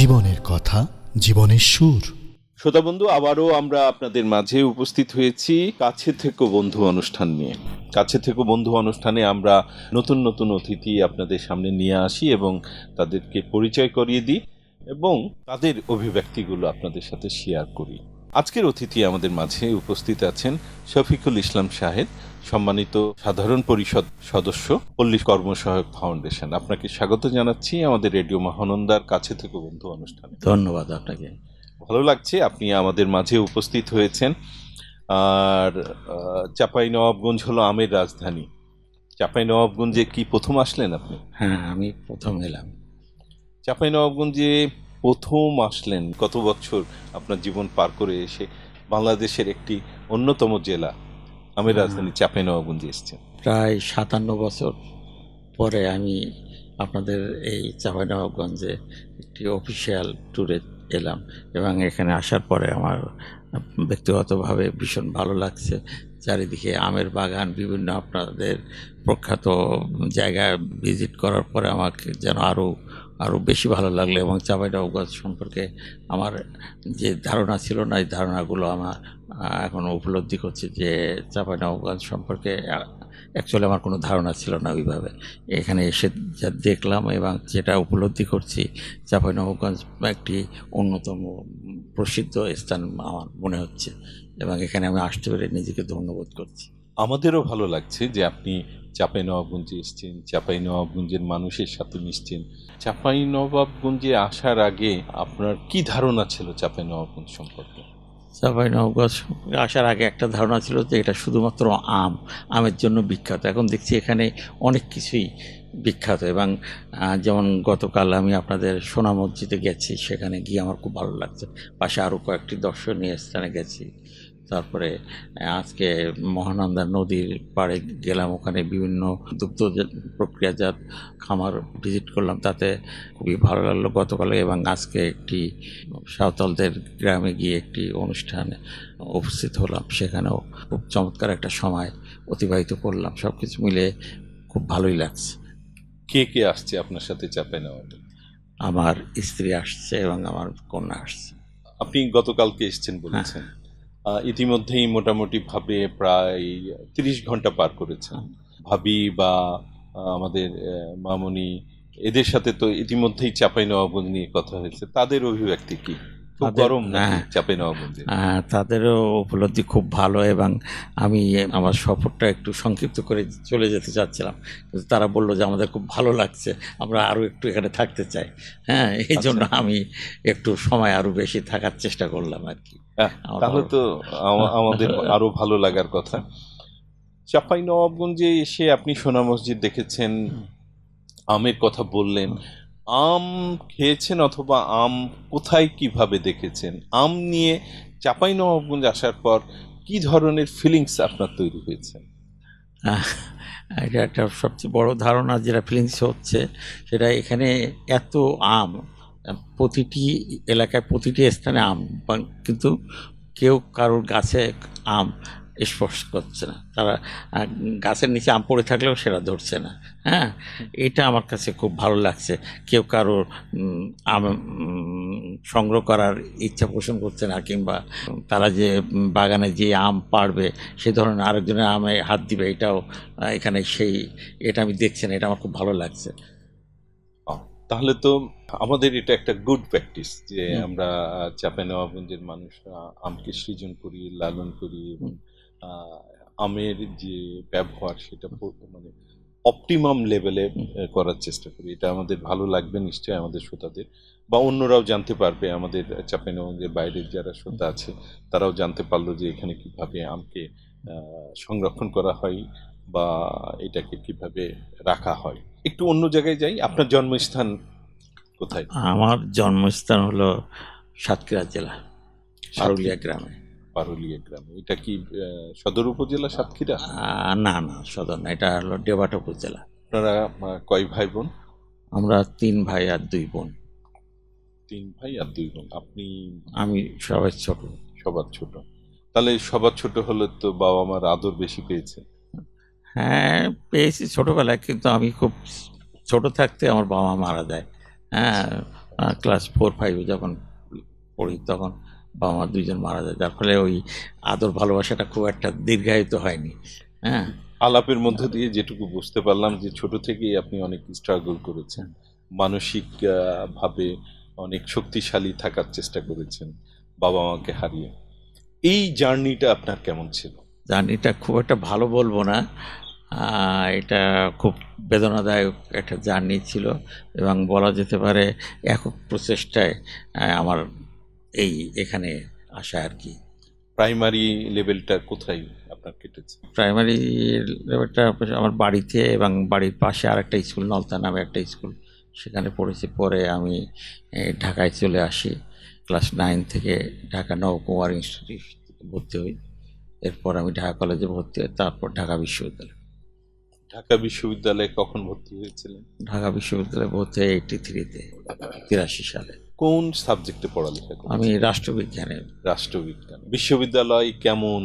জীবনের কথা, জীবনের সুর। শ্রোতা বন্ধু, আবারও আমরা আপনাদের মাঝে উপস্থিত হয়েছি কাছে থেকে বন্ধু অনুষ্ঠান নিয়ে। কাছে থেকে বন্ধু অনুষ্ঠানে আমরা নতুন নতুন অতিথি আপনাদের সামনে নিয়ে আসি এবং তাদেরকে পরিচয় করিয়ে দিই এবং তাদের অভিব্যক্তিগুলো আপনাদের সাথে শেয়ার করি। আজকের অতিথি আমাদের মাঝে উপস্থিত আছেন শফিকুল ইসলাম সাহেব সম্মানিত সাধারণ পরিষদ সদস্য পল্লী কর্মসহায়ক ফাউন্ডেশন। আপনাকে স্বাগত জানাচ্ছি আমাদের রেডিও মহানন্দার কাছে থেকে বন্ধু অনুষ্ঠানে। ধন্যবাদ আপনাকে। ভালো লাগছে আপনি আমাদের মাঝে উপস্থিত হয়েছেন। আর চাপাই নবাবগঞ্জ হলো আমের রাজধানী। চাপাই নবাবগঞ্জে কি প্রথম আসলেন আপনি? হ্যাঁ আমি প্রথম এলাম। চাপাই নবাবগঞ্জে প্রথম আসলেন। কত বছর আপনার জীবন পার করে এসে বাংলাদেশের একটি অন্যতম জেলা আমি রাজধানী চাপাই নবাবগঞ্জে এসেছেন। প্রায় সাতান্ন বছর পরে আমি আপনাদের এই চাঁপাইনবাবগঞ্জে একটি অফিসিয়াল ট্যুরে এলাম এবং এখানে আসার পরে আমার ব্যক্তিগতভাবে ভীষণ ভালো লাগছে। চারিদিকে আমের বাগান বিভিন্ন আপনাদের প্রখ্যাত জায়গায় ভিজিট করার পরে আমাকে যেন আরও আরও বেশি ভালো লাগল এবং চাঁপাইনবাবগঞ্জ সম্পর্কে আমার যে ধারণা ছিল না, এই ধারণাগুলো আমার এখন উপলব্ধি করছি যে চাঁপাইনবাবগঞ্জ সম্পর্কে অ্যাকচুয়ালি আমার কোনো ধারণা ছিল না ওইভাবে। এখানে এসে যা দেখলাম এবং যেটা উপলব্ধি করছি চাঁপাইনবাবগঞ্জ একটি অন্যতম প্রসিদ্ধ স্থান আমার মনে হচ্ছে এবং এখানে আমি আসতে পেরে নিজেকে ধন্যবাদ করছি। আমাদেরও ভালো লাগছে যে আপনি চাপাই নবাবগঞ্জে এসছেন, চাপাই নবাবগঞ্জের মানুষের সাথে মিশছেন। চাপাই নবাবগঞ্জে আসার আগে আপনার কি ধারণা ছিল চাপাই নবাবগঞ্জ সম্পর্কে? চাঁপাইনবাবগঞ্জ সম্পর্কে আসার আগে একটা ধারণা ছিল যে এটা শুধুমাত্র আম, আমের জন্য বিখ্যাত। এখন দেখছি এখানে অনেক কিছুই বিখ্যাত এবং যেমন গতকাল আমি আপনাদের সোনা মসজিদে গেছি, সেখানে গিয়ে আমার খুব ভালো লাগছে। পাশে আরও কয়েকটি দর্শনীয় স্থানে গেছি। তারপরে আজকে মহানন্দা নদীর পাড়ে গেলাম ওখানে বিভিন্ন দুগ্ধ প্রক্রিয়াজাত খামার ভিজিট করলাম তাতে খুবই ভালো লাগল গতকালে এবং আজকে একটি সাঁওতালদের গ্রামে গিয়ে একটি অনুষ্ঠানে উপস্থিত হলাম সেখানেও খুব চমৎকার একটা সময় অতিবাহিত করলাম সব কিছু মিলে খুব ভালোই লাগছে। কে কে আসছে আপনার সাথে চাপাই নবাবগঞ্জ আমার স্ত্রী আসছে এবং আমার কন্যা আসছে। আপনি গতকালকে এসেছেন বলেছেন। আহ, ইতিমধ্যেই মোটামুটিভাবে প্রায় তিরিশ ঘণ্টা পার করেছেন। ভাবি বা আমাদের মামুনি, এদের সাথে তো ইতিমধ্যেই চাপাই নবাবগঞ্জ নিয়ে কথা হয়েছে। তাদের অভিব্যক্তি কি? খুব গরম হ্যাঁ। চাপাই নবাবগঞ্জে আহ, তাদেরও উপলব্ধি খুব ভালো এবং আমি আমার সফরটা একটু সংক্ষিপ্ত করে চলে যেতে চাচ্ছিলাম। কিন্তু তারা বলল যে আমাদের খুব ভালো লাগছে আমরা আরও একটু এখানে থাকতে চাই। হ্যাঁ এই জন্য আমি একটু সময় আরও বেশি থাকার চেষ্টা করলাম আর কি। তাহলে তো আমাদের আরও ভালো লাগার কথা। চাপাই নবাবগঞ্জে এসে আপনি সোনা মসজিদ দেখেছেন আমের কথা বললেন। আম খেয়েছেন অথবা আম কোথায় কীভাবে দেখেছেন? আম নিয়ে চাপাই নবাবগঞ্জ আসার পর কি ধরনের ফিলিংস আপনার তৈরি হয়েছে? এটা একটা সবচেয়ে বড় ধারণা যেটা ফিলিংস হচ্ছে, সেটা এখানে এত আম, প্রতিটি এলাকায় প্রতিটি স্থানে আম কিন্তু কেউ কারোর গাছে আম স্পর্শ করছে না। তারা গাছের নিচে আম পড়ে থাকলেও সেটা ধরছে না। হ্যাঁ? এটা আমার কাছে খুব ভালো লাগছে। কেউ কারোর আম সংগ্রহ করার ইচ্ছা পোষণ করছে না কিংবা তারা যে বাগানে যে আম পাড়বে সে ধরনের আরেকজনের আমে হাত দিবে এটাও এখানে সেই এটা আমি দেখছি না এটা আমার খুব ভালো লাগছে। তাহলে তো আমাদের এটা একটা গুড প্র্যাকটিস যে আমরা চাপে নবাবগঞ্জের মানুষরা আমকে সৃজন করি লালন করি এবং আমের যে ব্যবহার সেটা মানে অপটিমাম লেভেলে করার চেষ্টা করি। এটা আমাদের ভালো লাগবে নিশ্চয়ই আমাদের শ্রোতাদের। বা অন্যরাও জানতে পারবে আমাদের চাপে নবাবগঞ্জের বাইরের যারা শ্রোতা আছে তারাও জানতে পারল যে এখানে কীভাবে আমকে সংরক্ষণ করা হয় বা এটাকে কীভাবে রাখা হয়। একটু অন্য জায়গায় যাই। আপনার জন্মস্থান কোথায়? আমার জন্মস্থান হলো সাতক্ষীরা জেলা পারুলিয়া গ্রামে। পারুলিয়া গ্রামে। এটা কি সদর উপজেলা সাতক্ষীরা? না না সদর না এটা হলো ডেবাট উপজেলা। আপনারা কয় ভাই বোন? আমরা তিন ভাই আর দুই বোন। তিন ভাই আর দুই বোন। আপনি? আমি সবাই ছোট। সবার ছোট। তাহলে সবার ছোট হলে তো বাবা মার আদর বেশি পেয়েছে। হ্যাঁ পেয়েছি ছোটবেলায় কিন্তু আমি খুব ছোট থাকতে আমার বাবা মারা যায়। হ্যাঁ ক্লাস ফোর ফাইভে যখন পড়ি তখন বাবা মা দুইজন মারা যায়। যার ফলে ওই আদর ভালোবাসাটা খুব একটা দীর্ঘায়িত হয়নি। হ্যাঁ? আলাপের মধ্য দিয়ে যেটুকু বুঝতে পারলাম যে ছোট থেকেই আপনি অনেক স্ট্রাগল করেছেন। মানসিক আহ, ভাবে অনেক শক্তিশালী থাকার চেষ্টা করেছেন বাবা মাকে হারিয়ে। এই জার্নিটা আপনার কেমন ছিল? জার্নিটা খুব একটা ভালো বলব না। এটা খুব বেদনাদায়ক একটা জার্নি ছিল এবং বলা যেতে পারে একক প্রচেষ্টায় আমার এই এখানে আসা আর কি। প্রাইমারি লেভেলটা কোথায় আপনার কেটেছে? প্রাইমারি লেভেলটা আমার বাড়িতে এবং বাড়ির পাশে আরেকটা স্কুল নলতা নামে একটা স্কুল। সেখানে পড়েছি। পরে আমি ঢাকায় চলে আসি। ক্লাস নাইন থেকে ঢাকা নবকুমার ইনস্টিটিউট ভর্তি হই। এরপর আমি ঢাকা কলেজে ভর্তি হই। তারপর ঢাকা বিশ্ববিদ্যালয়। ঢাকা বিশ্ববিদ্যালয়ে কখন ভর্তি হয়েছিলেন? ঢাকা বিশ্ববিদ্যালয়ে ভর্তি হয় এইটি থ্রিতে তিরাশি সালে। কোন সাবজেক্টে পড়ালেখা আমি রাষ্ট্রবিজ্ঞানে। রাষ্ট্রবিজ্ঞান। বিশ্ববিদ্যালয় কেমন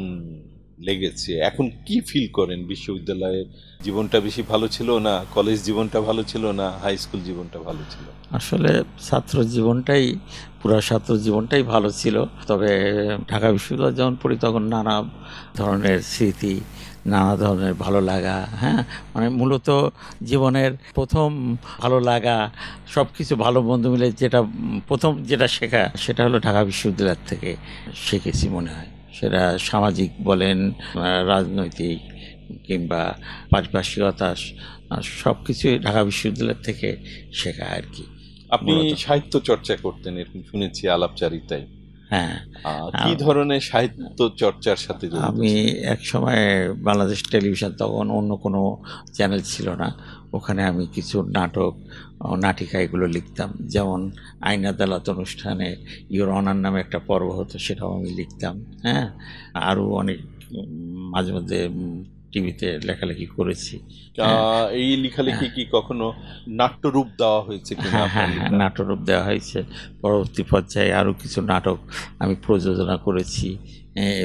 লেগেছে? এখন কি ফিল করেন? বিশ্ববিদ্যালয়ের জীবনটা বেশি ভালো ছিল না? কলেজ জীবনটা ভালো ছিল না? হাই স্কুল জীবনটা ভালো ছিল? আসলে ছাত্র জীবনটাই পুরো ছাত্র জীবনটাই ভালো ছিল। তবে ঢাকা বিশ্ববিদ্যালয় যখন পড়ি তখন নানা ধরনের স্মৃতি নানা ধরনের ভালো লাগা হ্যাঁ? মানে মূলত জীবনের প্রথম ভালো লাগা সব কিছু ভালো বন্ধু মিলে যেটা প্রথম যেটা শেখা সেটা হলো ঢাকা বিশ্ববিদ্যালয় থেকে শিখেছি মনে হয়। সেটা সামাজিক বলেন রাজনৈতিক কিংবা পারিপার্শ্বিকতা সব কিছুই ঢাকা বিশ্ববিদ্যালয় থেকে শেখা আর কি আপনি। সাহিত্য চর্চা করতেন এরকম শুনেছি আলাপচারিতায়। হ্যাঁ। কি ধরনের সাহিত্য চর্চার সাথে আমি এক সময় বাংলাদেশ টেলিভিশন তখন অন্য কোনো চ্যানেল ছিল না। ওখানে আমি কিছু নাটক নাটিকা এগুলো লিখতাম। যেমন আইন আদালত অনুষ্ঠানে ইউর অনার নামে একটা পর্ব হতো সেটাও আমি লিখতাম। হ্যাঁ আরও অনেক মাঝে মধ্যে টিভিতে লেখালেখি করেছি। আহ, এই লেখালেখি কি কখনো নাট্যরূপ দেওয়া হয়েছে হ্যাঁ হ্যাঁ হ্যাঁ লেখা? দেওয়া হয়েছে। পরবর্তী পর্যায়ে আরও কিছু নাটক আমি প্রযোজনা করেছি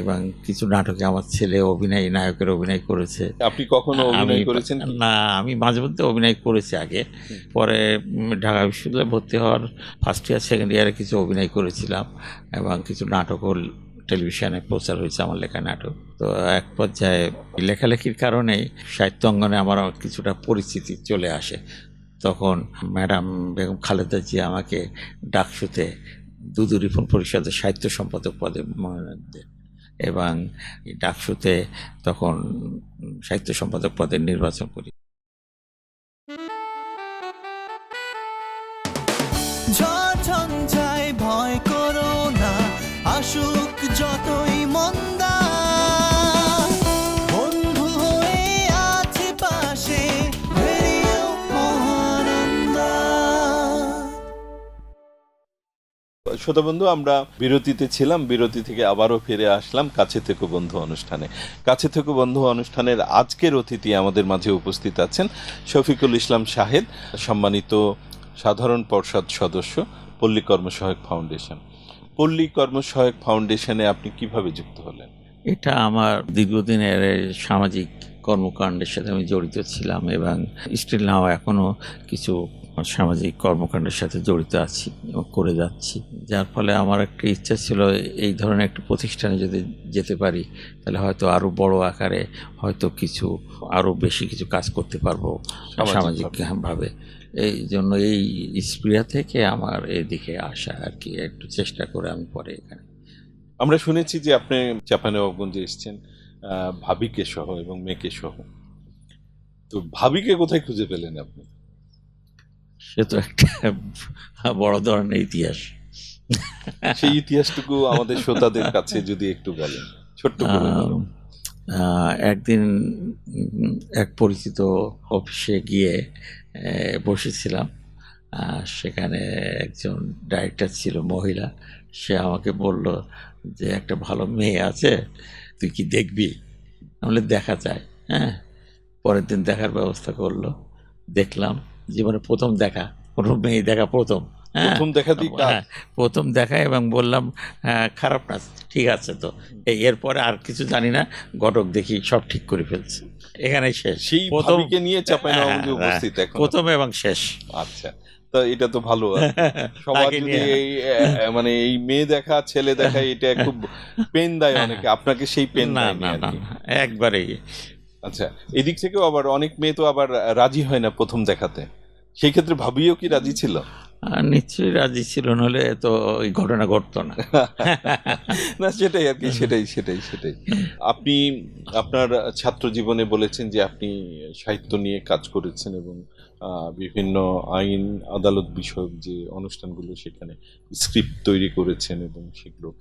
এবং কিছু নাটকে আমার ছেলে অভিনয় নায়কের অভিনয় করেছে। আপনি কখনো অভিনয় করেছেন না আমি মাঝে মধ্যে অভিনয় করেছি আগে। পরে ঢাকা বিশ্ববিদ্যালয়ে ভর্তি হওয়ার ফার্স্ট ইয়ার সেকেন্ড ইয়ারে কিছু অভিনয় করেছিলাম এবং কিছু নাটকও টেলিভিশনে প্রচার হয়েছে আমার লেখা নাটক। তো এক পর্যায়ে লেখালেখির কারণে সাহিত্য অঙ্গনে আমার কিছুটা পরিচিতি চলে আসে। তখন ম্যাডাম বেগম খালেদা জি আমাকে ডাকসুতে দুদু রিফন পরিষদের সাহিত্য সম্পাদক পদে মনোনয়ন দেন এবং ডাকসুতে তখন সাহিত্য সম্পাদক পদে নির্বাচন করি। ভয় করো না, আসুক শ্রোতা বন্ধু, আমরা বিরতিতে ছিলাম, বিরতি থেকে আবারও ফিরে আসলাম কাছে থেকে বন্ধু অনুষ্ঠানে। কাছে থেকে বন্ধু অনুষ্ঠানের আজকের অতিথি আমাদের মাঝে উপস্থিত আছেন শফিকুল ইসলাম শাহেদ সম্মানিত সাধারণ পর্ষদ সদস্য, পল্লী কর্মসহায়ক ফাউন্ডেশন। পল্লী কর্মসহায়ক ফাউন্ডেশনে আপনি কীভাবে যুক্ত হলেন? এটা আমার দীর্ঘদিনের সামাজিক কর্মকাণ্ডের সাথে আমি জড়িত ছিলাম এবং স্টিল নাও এখনও কিছু সামাজিক কর্মকাণ্ডের সাথে জড়িত আছি এবং করে যাচ্ছি। যার ফলে আমার একটা ইচ্ছা ছিল এই ধরনের একটা প্রতিষ্ঠানে যদি যেতে পারি তাহলে হয়তো আরও বড় আকারে হয়তো কিছু আরও বেশি কিছু কাজ করতে পারব সামাজিক ভাবে এই জন্য এই স্প্রিয়া থেকে আমার এদিকে আসা আর কি একটু চেষ্টা করে আমি পরে এখানে। আমরা শুনেছি যে আপনি চাপানবাবগঞ্জে এসেছেন। আহ, ভাবিকে সহ এবং মেয়েকে সহ। তো ভাবিকে কোথায় খুঁজে পেলেন আপনি? সে তো একটা বড় ধরনের ইতিহাস। সেই ইতিহাসটুকু আমাদের শ্রোতাদের কাছে যদি একটু বলেন ছোট্ট একদিন এক পরিচিত অফিসে গিয়ে বসেছিলাম। সেখানে একজন ডাইরেক্টর ছিল মহিলা। সে আমাকে বলল যে একটা ভালো মেয়ে আছে তুই কি দেখবি? তাহলে দেখা যায় হ্যাঁ? পরের দিন দেখার ব্যবস্থা করল। দেখলাম জীবনে প্রথম দেখা কোনো মেয়ে দেখা প্রথম হ্যাঁ? প্রথম কাজ। হ্যাঁ, প্রথম দেখা এবং বললাম হ্যাঁ, খারাপ না ঠিক আছে তো। এই এরপরে আর কিছু জানি না ঘটক দেখি সব ঠিক করে ফেলছে। এখানেই শেষ। সেই প্রথম নিয়ে চাপানবাবগঞ্জে হ্যাঁ, প্রথম এবং শেষ। আচ্ছা। তা এটা তো ভালো সবার যদি এই মানে এই মেয়ে দেখা ছেলে দেখা এটা খুব পেন দেয় অনেকে। আপনাকে সেই পেন না না একবারেই। আচ্ছা এদিক থেকেও আবার অনেক মেয়ে তো আবার রাজি হয় না প্রথম দেখাতে। সেই ক্ষেত্রে ভাবিও কি রাজি ছিল? নিশ্চয়ই রাজি ছিল নাহলে তো এই ঘটনা ঘটতো না। না সেটাই আর কি সেটাই সেটাই সেটাই। আপনি আপনার ছাত্র জীবনে বলেছেন যে আপনি সাহিত্য নিয়ে কাজ করেছেন এবং বিভিন্ন আইন, আদালত বিষয়ক যে অনুষ্ঠানগুলো সেখানে স্ক্রিপ্ট তৈরি করেছেন এবং সেগুলো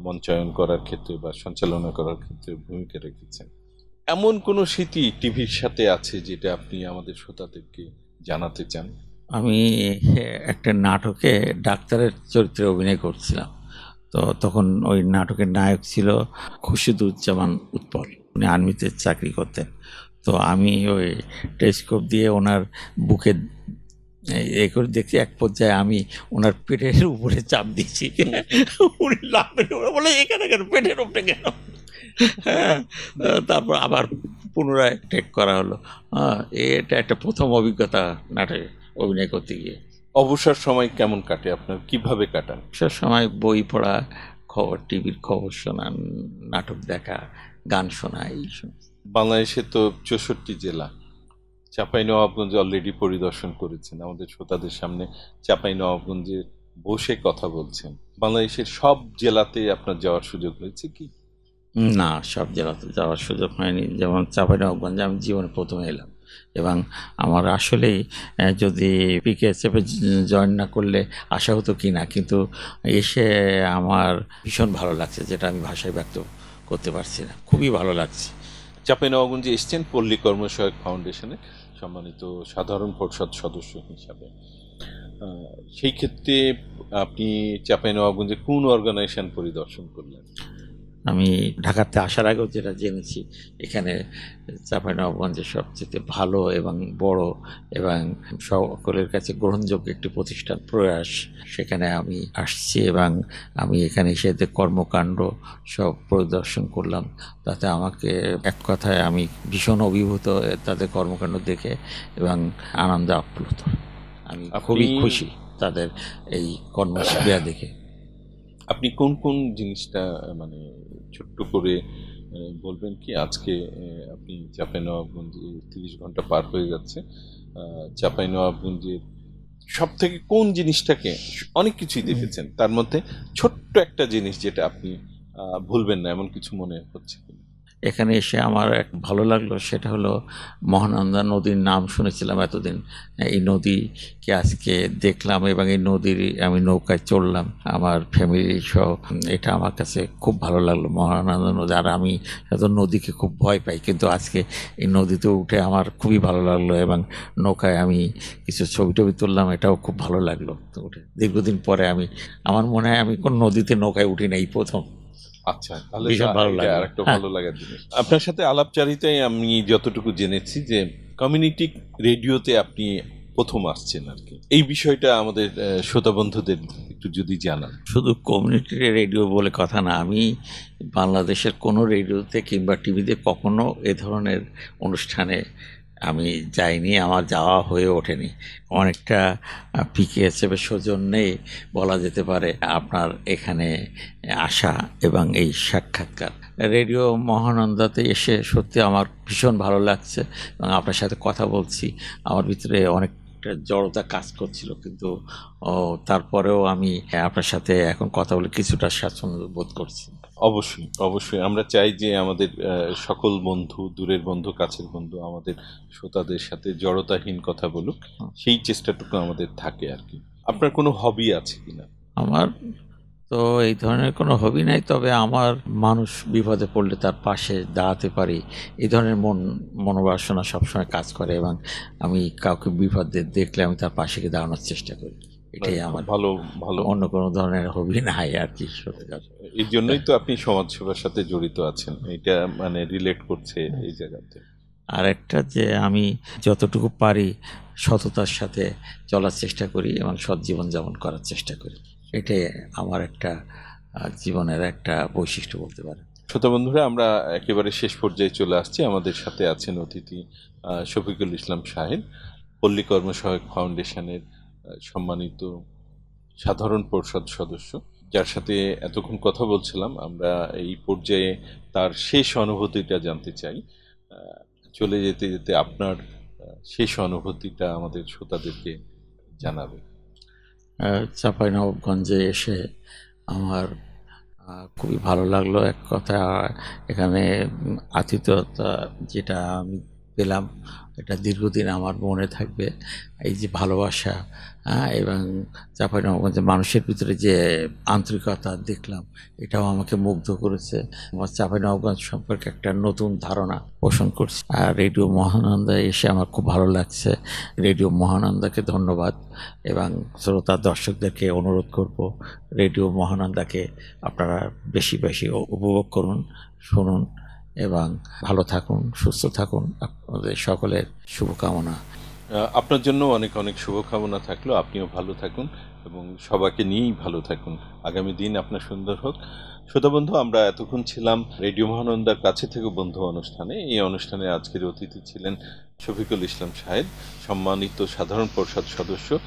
মঞ্চায়ন করার ক্ষেত্রে বা সঞ্চালনা করার ক্ষেত্রে ভূমিকা রেখেছেন। এমন কোনো স্মৃতি টিভির সাথে আছে যেটা আপনি আমাদের শ্রোতাদেরকে জানাতে চান? আমি একটা নাটকে ডাক্তারের চরিত্রে অভিনয় করছিলাম। তো তখন ওই নাটকের নায়ক ছিল খুশিদুজ্জামান উৎপল। উনি আর্মিতে চাকরি করতেন। তো আমি ওই টেলিস্কোপ দিয়ে ওনার বুকে এই করে দেখছি এক পর্যায়ে আমি ওনার পেটের উপরে চাপ দিচ্ছি উনি বলে এখানে কেন পেটের উপরে কেন? হ্যাঁ, তারপর আবার পুনরায় টেক করা হলো। হ্যাঁ এটা একটা প্রথম অভিজ্ঞতা নাটকে অভিনয় করতে গিয়ে। অবসর সময় কেমন কাটে আপনার? কীভাবে কাটান? সব সময় বই পড়া খবর টিভির খবর শোনা নাটক দেখা গান শোনা এই সমস্ত। বাংলাদেশে তো চৌষট্টি জেলা। চাপাই নবাবগঞ্জ অলরেডি পরিদর্শন করেছেন। আমাদের শ্রোতাদের সামনে চাপাই নবাবগঞ্জে বসে কথা বলছেন। বাংলাদেশের সব জেলাতে আপনার যাওয়ার সুযোগ হয়েছে কি? না, সব জেলাতে যাওয়ার সুযোগ হয়নি। যেমন চাঁপাইনবাবগঞ্জে আমি জীবনে প্রথম এলাম এবং আমার আসলেই যদি পিকেএসএফে জয়েন না করলে আশা হতো কি না, কিন্তু এসে আমার ভীষণ ভালো লাগছে, যেটা আমি ভাষায় ব্যক্ত করতে পারছি না। খুবই ভালো লাগছে। চাপাই নবাবগঞ্জে এসছেন পল্লী কর্মসহায়ক ফাউন্ডেশনে সম্মানিত সাধারণ পরিষদ সদস্য হিসাবে। সেই ক্ষেত্রে আপনি চাপাই নবাবগঞ্জে কোন অর্গানাইজেশন পরিদর্শন করলেন? আমি ঢাকাতে আসার আগেও যেটা জেনেছি এখানে চাঁপাইনবাবগঞ্জে সবচেয়ে ভালো এবং বড় এবং সকলের কাছে গ্রহণযোগ্য একটি প্রতিষ্ঠান প্রয়াস। সেখানে আমি আসছি এবং আমি এখানে এসে কর্মকাণ্ড সব পরিদর্শন করলাম তাতে আমাকে এক কথায় আমি ভীষণ অভিভূত তাদের কর্মকাণ্ড দেখে এবং আনন্দে আপ্লুত। আমি খুবই খুশি তাদের এই কর্মক্রিয়া দেখে। আপনি কোন কোন জিনিসটা মানে ছোট্ট করে বলবেন কি আজকে আপনি চাপাই নবাবগঞ্জে তিরিশ ঘণ্টা পার হয়ে যাচ্ছে চাপাই নবাবগঞ্জের সব থেকে কোন জিনিসটাকে অনেক কিছুই দেখেছেন তার মধ্যে ছোট্ট একটা জিনিস যেটা আপনি ভুলবেন না এমন কিছু মনে হচ্ছে কিনা? এখানে এসে আমার এক ভালো লাগল, সেটা হলো মহানন্দা নদীর নাম শুনেছিলাম এতদিন। এই নদীকে আজকে দেখলাম এবং এই নদীর আমি নৌকায় চললাম আমার ফ্যামিলি সহ, এটা আমার কাছে খুব ভালো লাগল, মহানন্দা নদী। আর আমি এত নদীকে খুব ভয় পাই, কিন্তু আজকে এই নদীতে উঠে আমার খুবই ভালো লাগল এবং নৌকায় আমি কিছু ছবি টবি তুললাম, এটাও খুব ভালো লাগল। তো উঠে দীর্ঘদিন পরে আমি, আমার মনে হয় আমি কোন নদীতে নৌকায় উঠি না এই প্রথম। আচ্ছা তাহলে ভীষণ ভালো। আর একটা ভালো লাগার জিনিস। আপনার সাথে আলাপচারিতায় আমি যতটুকু জেনেছি যে কমিউনিটি রেডিওতে আপনি প্রথম আসছেন আর কি। এই বিষয়টা আমাদের শ্রোতা বন্ধুদের একটু যদি জানান। শুধু কমিউনিটি রেডিও বলে কথা না আমি বাংলাদেশের কোনো রেডিওতে কিংবা টিভিতে কখনো এ ধরনের অনুষ্ঠানে আমি যাইনি, আমার যাওয়া হয়ে ওঠেনি। অনেকটা পিকেএসএফ এর সৌজন্যেই বলা যেতে পারে আপনার এখানে আসা এবং এই সাক্ষাৎকার। রেডিও মহানন্দাতে এসে সত্যি আমার ভীষণ ভালো লাগছে এবং আপনার সাথে কথা বলছি। আমার ভিতরে অনেকটা জড়তা কাজ করছিল কিন্তু তারপরেও আমি আপনার সাথে এখন কথা বলে কিছুটা স্বাচ্ছন্দ্য বোধ করছি। অবশ্যই অবশ্যই। আমরা চাই যে আমাদের সকল বন্ধু দূরের বন্ধু কাছের বন্ধু আমাদের শ্রোতাদের সাথে জড়তাহীন কথা বলুক। সেই চেষ্টাটুকু আমাদের থাকে আর কি। আপনার কোনো হবি আছে কিনা? আমার তো এই ধরনের কোনো হবি নাই তবে আমার মানুষ বিপদে পড়লে তার পাশে দাঁড়াতে পারি। এই ধরনের মন মনোবাসনা সবসময় কাজ করে এবং আমি কাউকে বিপদে দেখলে আমি তার পাশে গিয়ে দাঁড়ানোর চেষ্টা করি। এটাই আমার ভালো ভালো। অন্য কোনো ধরনের হবি নাই আর কি সত্যিকার এই জন্যই তো আপনি সমাজসেবার সাথে জড়িত আছেন। এটা মানে রিলেট করছে এই জায়গাতে। আর একটা যে আমি যতটুকু পারি সততার সাথে চলার চেষ্টা করি এবং সৎ জীবনযাপন করার চেষ্টা করি। এটাই আমার একটা জীবনের একটা বৈশিষ্ট্য বলতে পারেন। শ্রোতা বন্ধুরা আমরা একেবারে শেষ পর্যায়ে চলে আসছি। আমাদের সাথে আছেন অতিথি শফিকুল ইসলাম সাহেব পল্লী কর্মসহায়ক ফাউন্ডেশনের সম্মানিত সাধারণ পরিষদ সদস্য। যার সাথে এতক্ষণ কথা বলছিলাম, আমরা এই পর্যায়ে তার শেষ অনুভূতিটা জানতে চাই। চলে যেতে যেতে আপনার শেষ অনুভূতিটা আমাদের শ্রোতাদেরকে জানাবে। চাপাই নবাবগঞ্জে এসে আমার খুবই ভালো লাগল। এক কথা, এখানে আতিথ্যতা যেটা আমি পেলাম। এটা দীর্ঘদিন আমার মনে থাকবে। এই যে ভালোবাসা হ্যাঁ, এবং চাপাই নবাবগঞ্জের মানুষের ভিতরে যে আন্তরিকতা দেখলাম এটাও আমাকে মুগ্ধ করেছে। আমার চাপাই নবাবগঞ্জ সম্পর্কে একটা নতুন ধারণা পোষণ করছে। আর রেডিও মহানন্দা এসে আমার খুব ভালো লাগছে। রেডিও মহানন্দাকে ধন্যবাদ এবং শ্রোতা দর্শকদেরকে অনুরোধ করব রেডিও মহানন্দাকে আপনারা বেশি বেশি উপভোগ করুন শুনুন। এবং ভালো থাকুন, সুস্থ থাকুন। আপনাদের সকলের শুভকামনা। আপনার জন্য অনেক অনেক শুভকামনা থাকল। আপনিও ভালো থাকুন এবং সবাইকে নিয়েই ভালো থাকুন। আগামী দিন আপনার সুন্দর হোক। শ্রোতা বন্ধু, আমরা এতক্ষণ ছিলাম রেডিও মহানন্দার কাছে থেকে বন্ধু অনুষ্ঠানে। এই অনুষ্ঠানে আজকের অতিথি ছিলেন শফিকুল ইসলাম সাহেব, সম্মানিত সাধারণ পরিষদ সদস্য,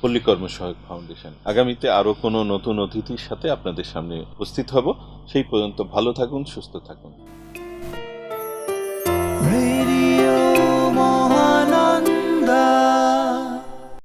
পল্লী সহায়ক ফাউন্ডেশন। আগামীতে আরও কোনো নতুন অতিথির সাথে আপনাদের সামনে উপস্থিত হব। সেই পর্যন্ত ভালো থাকুন, সুস্থ থাকুন। love.